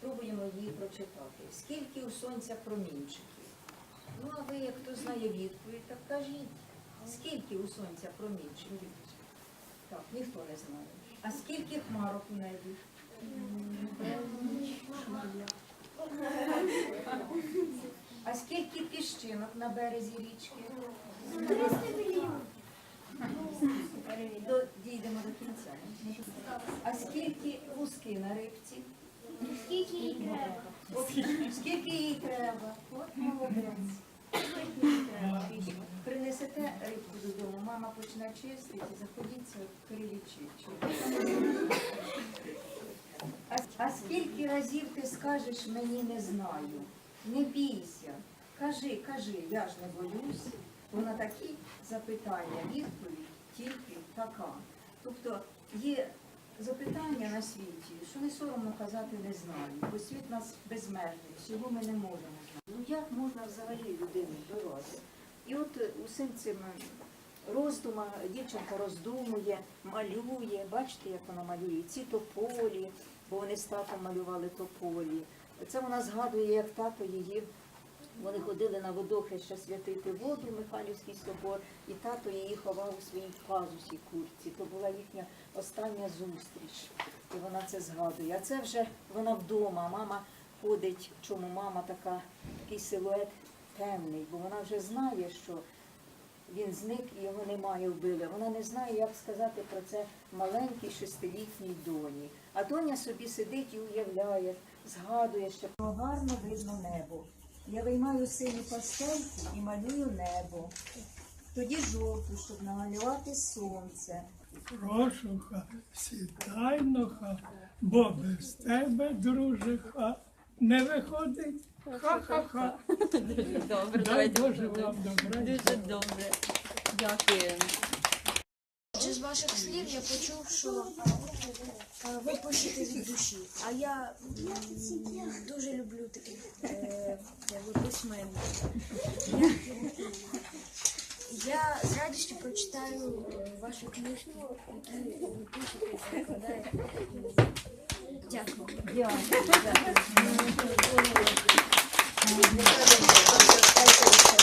Спробуємо її прочитати. Скільки у сонця промінчиків? Ну, а ви, як хто знає відповідь, так кажіть. Скільки у сонця промінчиків? Так, ніхто не знає. А скільки хмарок у небі? А скільки піщинок на березі річки? 300 мільйонів. Дійдемо до кінця. А скільки луски на рибці? Скільки їй треба? Скільки їй треба? От молодець. Скільки їй треба? Принесете рибку додому, мама почне чистити, заходіться перелічити. А, а скільки разів ти скажеш мені не знаю? Не бійся. Кажи, кажи, я ж не боюсь. Бо на такі запитання відповідь тільки така. Тобто є запитання на світі, що не соромно казати не знаю, бо світ нас безмежний, всього ми не можемо знати. Ну як можна взагалі людину вбивати? І от усім цим роздума дівчинка роздумує, малює, бачите, як вона малює, ці тополі, бо вони з татом малювали тополі. Це вона згадує, як тато її. Вони ходили на водохреща святити воду, Михайлівський собор, і тато її ховав у своїй казусі курці. То була їхня остання зустріч. І вона це згадує. А це вже вона вдома. Мама ходить, чому мама така, такий силует темний, бо вона вже знає, що він зник і його немає вбили. Вона не знає, як сказати про це маленькій шестилітній доні. А доня собі сидить і уявляє, згадує, що гарно видно небо. Я виймаю синю пастельку і малюю небо. Тоді жовту, щоб намалювати сонце. Прошуха, сідайноха, бо без тебе, дружиха, не виходить. Ха-ха-ха. Добре, Дай давайте. Боже вам добре. Дуже добре. Дякую. Чи З ваших слів я почув, що е, ви пишете від душі. А я м, дуже люблю таких е, якби письменників. Я, я з радістю прочитаю вашу книжку, яку ви пишете. Дякую. Дякую. Дякую.